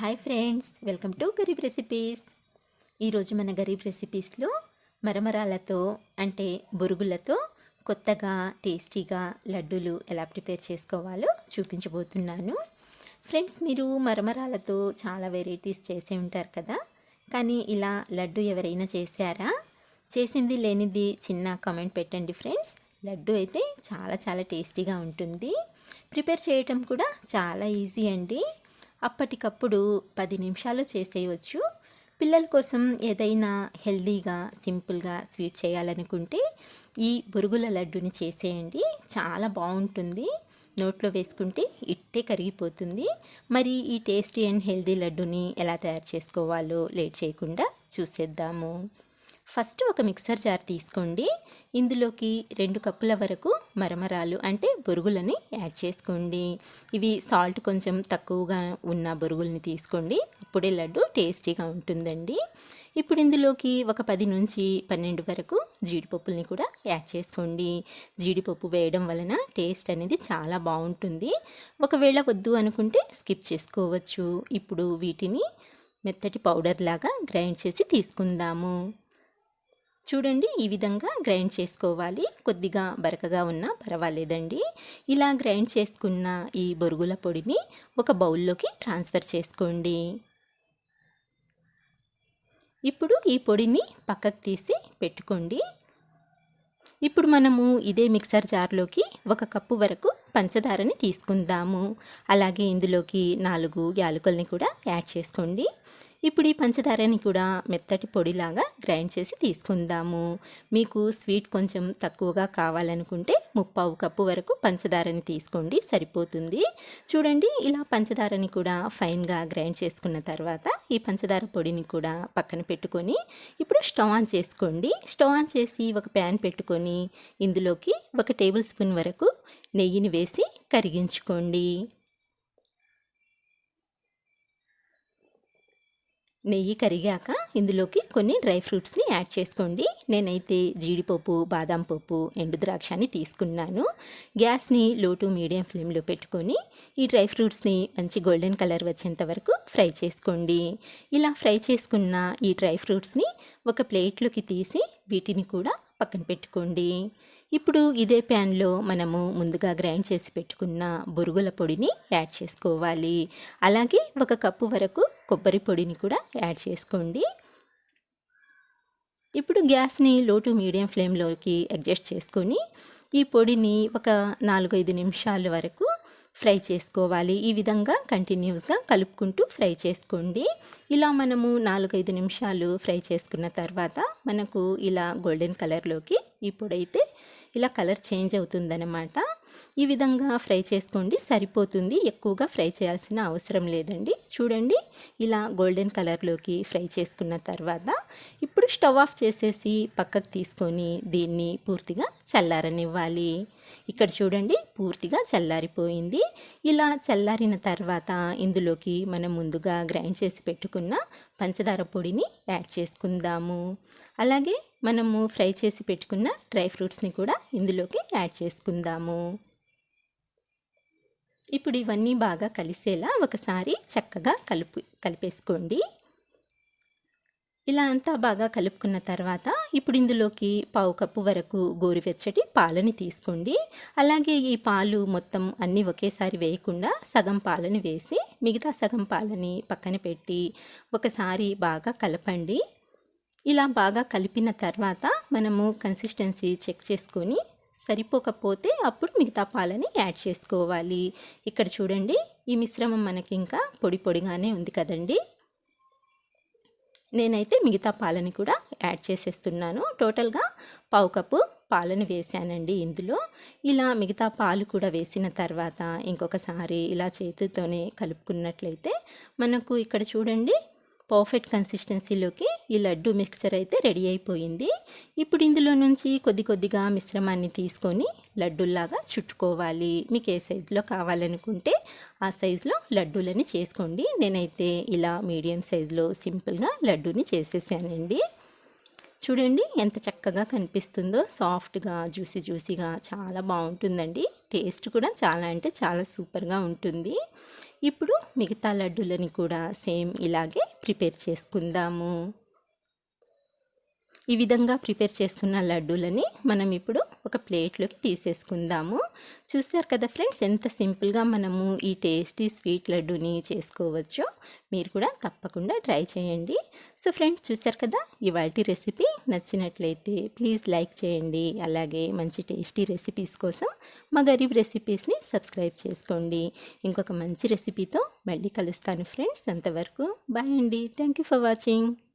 Hi friends welcome to Gareeb recipes. ఈరోజు మన గరీబ్ రెసిపీస్లో మరమరాలతో అంటే బొరుగులతో కొత్తగా టేస్టీగా లడ్డూలు ఎలా ప్రిపేర్ చేసుకోవాలో చూపించబోతున్నాను. ఫ్రెండ్స్ మీరు మరమరాలతో చాలా వెరైటీస్ చేసే ఉంటారు కదా? కానీ ఇలా లడ్డు ఎవరైనా చేశారా? చేసింది లేనిది చిన్న కామెంట్ పెట్టండి ఫ్రెండ్స్. లడ్డు అయితే చాలా చాలా టేస్టీగా ఉంటుంది. ప్రిపేర్ చేయటం కూడా చాలా ఈజీ అండి. అప్పటికప్పుడు పది నిమిషాలు చేసేయవచ్చు పిల్లల కోసం ఏదైనా హెల్దీగా సింపుల్గా స్వీట్ చేయాలనుకుంటే ఈ బురుగుల లడ్డుని చేసేయండి. చాలా బాగుంటుంది. నోట్లో వేసుకుంటే ఇట్టే కరిగిపోతుంది. మరి ఈ టేస్టీ అండ్ హెల్దీ లడ్డుని ఎలా తయారు చేసుకోవాలో లేట్ చేయకుండా చూసేద్దాము. ఫస్ట్ ఒక మిక్సర్ జార్ తీసుకోండి. ఇందులోకి రెండు కప్పుల వరకు మరమరాలు అంటే బొరుగులని యాడ్ చేసుకోండి. ఇవి సాల్ట్ కొంచెం తక్కువగా ఉన్న బొరుగుల్ని తీసుకోండి. అప్పుడే లడ్డు టేస్టీగా ఉంటుందండి. ఇప్పుడు ఇందులోకి ఒక పది నుంచి పన్నెండు వరకు జీడిపప్పుల్ని కూడా యాడ్ చేసుకోండి. జీడిపప్పు వేయడం వలన టేస్ట్ అనేది చాలా బాగుంటుంది. ఒకవేళ వద్దు అనుకుంటే స్కిప్ చేసుకోవచ్చు. ఇప్పుడు వీటిని మెత్తటి పౌడర్ లాగా గ్రైండ్ చేసి తీసుకుందాము. చూడండి ఈ విధంగా గ్రైండ్ చేసుకోవాలి. కొద్దిగా బరకగా ఉన్నా పర్వాలేదండి. ఇలా గ్రైండ్ చేసుకున్న ఈ బొరుగుల పొడిని ఒక బౌల్లోకి ట్రాన్స్ఫర్ చేసుకోండి. ఇప్పుడు ఈ పొడిని పక్కకు తీసి పెట్టుకోండి. ఇప్పుడు మనము ఇదే మిక్సర్ జార్లోకి ఒక కప్పు వరకు పంచదారని తీసుకుందాము. అలాగే ఇందులోకి నాలుగు యాలకుల్ని కూడా యాడ్ చేసుకోండి. ఇప్పుడు ఈ పంచదారని కూడా మెత్తటి పొడిలాగా గ్రైండ్ చేసి తీసుకుందాము. మీకు స్వీట్ కొంచెం తక్కువగా కావాలనుకుంటే ముప్పావు కప్పు వరకు పంచదారని తీసుకోండి సరిపోతుంది. చూడండి ఇలా పంచదారని కూడా ఫైన్గా గ్రైండ్ చేసుకున్న తర్వాత ఈ పంచదార పొడిని కూడా పక్కన పెట్టుకొని ఇప్పుడు స్టవ్ ఆన్ చేసుకోండి. స్టవ్ ఆన్ చేసి ఒక ప్యాన్ పెట్టుకొని ఇందులోకి ఒక టేబుల్ స్పూన్ వరకు నెయ్యిని వేసి కరిగించుకోండి. నెయ్యి కరిగాక ఇందులోకి కొన్ని డ్రై ఫ్రూట్స్ని యాడ్ చేసుకోండి. నేనైతే జీడిపప్పు బాదం పప్పు ఎండు ద్రాక్షని తీసుకున్నాను. గ్యాస్ని లో టు మీడియం ఫ్లేమ్లో పెట్టుకొని ఈ డ్రై ఫ్రూట్స్ని మంచి గోల్డెన్ కలర్ వచ్చేంత వరకు ఫ్రై చేసుకోండి. ఇలా ఫ్రై చేసుకున్న ఈ డ్రై ఫ్రూట్స్ని ఒక ప్లేట్లోకి తీసి వీటిని కూడా పక్కన పెట్టుకోండి. ఇప్పుడు ఇదే ప్యాన్లో మనము ముందుగా గ్రైండ్ చేసి పెట్టుకున్న బొరుగుల పొడిని యాడ్ చేసుకోవాలి. అలాగే ఒక కప్పు వరకు కొబ్బరి పొడిని కూడా యాడ్ చేసుకోండి. ఇప్పుడు గ్యాస్ని లో టు మీడియం ఫ్లేమ్లోకి అడ్జస్ట్ చేసుకొని ఈ పొడిని ఒక నాలుగైదు నిమిషాల వరకు ఫ్రై చేసుకోవాలి. ఈ విధంగా కంటిన్యూస్గా కలుపుకుంటూ ఫ్రై చేసుకోండి. ఇలా మనము నాలుగైదు నిమిషాలు ఫ్రై చేసుకున్న తర్వాత మనకు ఇలా గోల్డెన్ కలర్లోకి ఇప్పుడైతే ఇలా కలర్ చేంజ్ అవుతుందన్నమాట. ఈ విధంగా ఫ్రై చేసుకోండి. సరిపోతుంది. ఎక్కువగా ఫ్రై చేయాల్సిన అవసరం లేదండి. చూడండి. ఇలా గోల్డెన్ కలర్లోకి ఫ్రై చేసుకున్న తర్వాత ఇప్పుడు స్టవ్ ఆఫ్ చేసేసి పక్కకు తీసుకొని దీన్ని పూర్తిగా చల్లారనివ్వాలి. ఇక్కడ చూడండి పూర్తిగా చల్లారిపోయింది. ఇలా చల్లారిన తర్వాత ఇందులోకి మనం ముందుగా గ్రైండ్ చేసి పెట్టుకున్న పంచదార పొడిని యాడ్ చేసుకుందాము. అలాగే మనము ఫ్రై చేసి పెట్టుకున్న డ్రై ఫ్రూట్స్ని కూడా ఇందులోకి యాడ్ చేసుకుందాము. ఇప్పుడు ఇవన్నీ బాగా కలిసేలా ఒకసారి చక్కగా కలుపు కలిపేసుకోండి. ఇలా అంతా బాగా కలుపుకున్న తర్వాత ఇప్పుడు ఇందులోకి పావు కప్పు వరకు గోరువెచ్చటి పాలని తీసుకోండి. అలాగే ఈ పాలు మొత్తం అన్నీ ఒకేసారి వేయకుండా సగం పాలని వేసి మిగతా సగం పాలని పక్కన పెట్టి ఒకసారి బాగా కలపండి. ఇలా బాగా కలిపిన తర్వాత మనము కన్సిస్టెన్సీ చెక్ చేసుకొని సరిపోకపోతే అప్పుడు మిగతా పాలని యాడ్ చేసుకోవాలి. ఇక్కడ చూడండి ఈ మిశ్రమం మనకి ఇంకా పొడి పొడిగానే ఉంది కదండి. నేనైతే మిగతా పాలని కూడా యాడ్ చేసేస్తున్నాను. టోటల్గా పావు కప్పు పాలను వేసానండి ఇందులో. ఇలా మిగతా పాలు కూడా వేసిన తర్వాత ఇంకొకసారి ఇలా చేతితోనే కలుపుకున్నట్లయితే మనకు ఇక్కడ చూడండి పర్ఫెక్ట్ కన్సిస్టెన్సీలోకి ఈ లడ్డు మిక్సర్ అయితే రెడీ అయిపోయింది. ఇప్పుడు ఇందులో నుంచి కొద్ది కొద్దిగా మిశ్రమాన్ని తీసుకొని లడ్డూల్లాగా చుట్టుకోవాలి. మీకు ఏ సైజులో కావాలనుకుంటే ఆ సైజులో లడ్డూలని చేసుకోండి. నేనైతే ఇలా మీడియం సైజులో సింపుల్గా లడ్డూని చేసేసానండి. చూడండి ఎంత చక్కగా కనిపిస్తుందో. సాఫ్ట్గా జ్యూసీ జ్యూసీగా చాలా బాగుంటుందండి. టేస్ట్ కూడా చాలా అంటే చాలా సూపర్గా ఉంటుంది. ఇప్పుడు మిగతా లడ్డూలని కూడా సేమ్ ఇలాగే ప్రిపేర్ చేసుకుందాము. ఈ విధంగా ప్రిపేర్ చేసుకున్న లడ్డూలని మనం ఇప్పుడు ఒక ప్లేట్లోకి తీసేసుకుందాము. చూసారు కదా ఫ్రెండ్స్ ఎంత సింపుల్గా మనము ఈ టేస్టీ స్వీట్ లడ్డూని చేసుకోవచ్చో మీరు కూడా తప్పకుండా ట్రై చేయండి. సో ఫ్రెండ్స్ చూసారు కదా ఇవాళ రెసిపీ నచ్చినట్లయితే ప్లీజ్ లైక్ చేయండి. అలాగే మంచి టేస్టీ రెసిపీస్ కోసం మా గరీబ్ రెసిపీస్ని సబ్స్క్రైబ్ చేసుకోండి. ఇంకొక మంచి రెసిపీతో మళ్ళీ కలుస్తాను ఫ్రెండ్స్. అంతవరకు బాయ్ అండి. Thank you for watching.